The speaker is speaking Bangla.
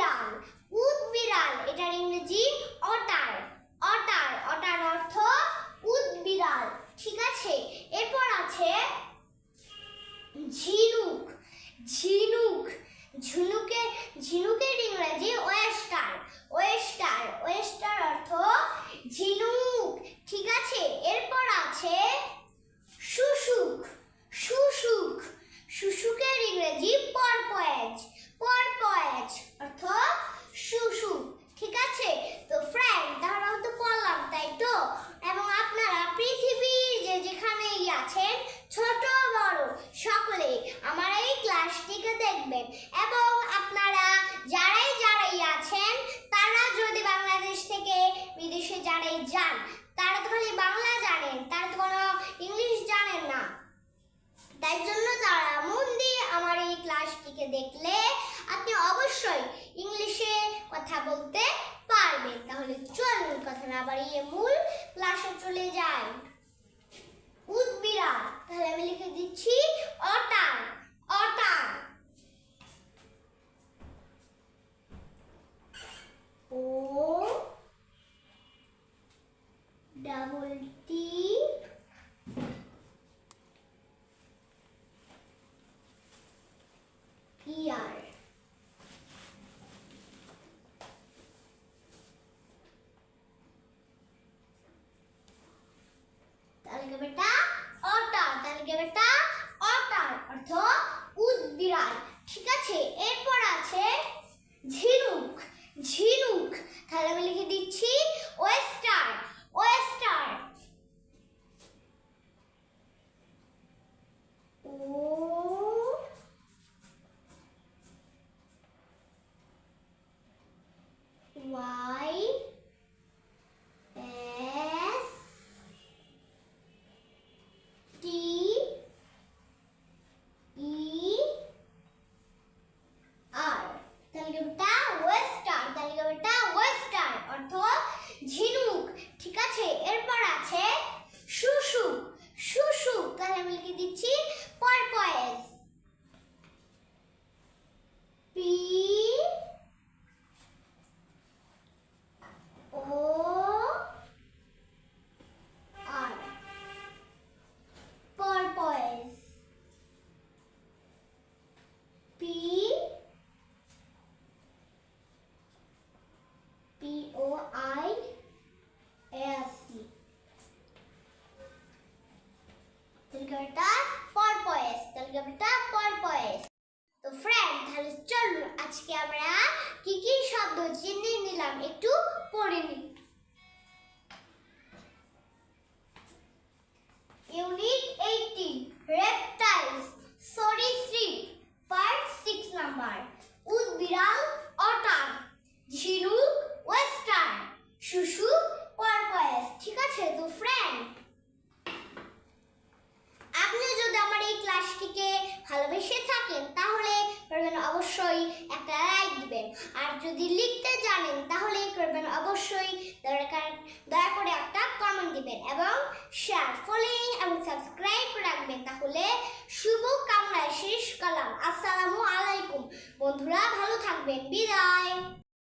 উদবিড়াল উদবিড়াল এটার ইংরেজি অটার। অটার অটার অর্থ উদবিড়াল ঠিক আছে? এরপর আছে ঝিনুক। ঝিনুক ঝিনুকের ঝিনুকের ইংরেজি ওয়েস্টার ওয়েস্টার ওয়েস্টার অর্থ ঝিনুক ঠিক আছে এরপর আছে শুশুক শুশুক শুশুকের ইংরেজি পরপয়েজ পরপয়েজ অর্থ শুশুক ঠিক আছে তো ফ্রেন্ড তাহলে তো পড়লাম তাই তো এবং আপনারা পৃথিবীর যে যেখানেই আছেন ছোট বড় সকলে আমার এই ক্লাসটিকে দেখবেন এবং আপনারা যারাই যারাই আছেন তারা যদি বাংলাদেশ থেকে বিদেশে যারাই যান তো বাংলা জানেন, তার কোনো ইংলিশ জানেন না। তাই জন্য তারা মন দিয়ে আমার এই ক্লাসটিকে দেখলে আপনি অবশ্যই ইংলিশে কথা বলতে পারবেন। তাহলে চলুন কথা না বাড়িয়ে মূল ক্লাসে চলে যাই। উদ্বিরা তাহলে আমি লিখে দিচ্ছি অটার অটার ও ডাবল টি ইয়ার বেটা অটার। বেটা অটার। অর্থ উদ্বিড়াল ঠিক আছে? এরপর আছে একটু লাইক দিবেন আর যদি লিখতে জানেন, তাহলে করবেন। অবশ্যই দরকার, দয়া করে একটা কমেন্ট দিবেন এবং শেয়ার ফলোইং এবং সাবস্ক্রাইব রাখবেন। তাহলে শুভ কামনায় শেষ কালাম। আসসালামু আলাইকুম। বন্ধুরা, ভালো থাকবেন। বিদায়।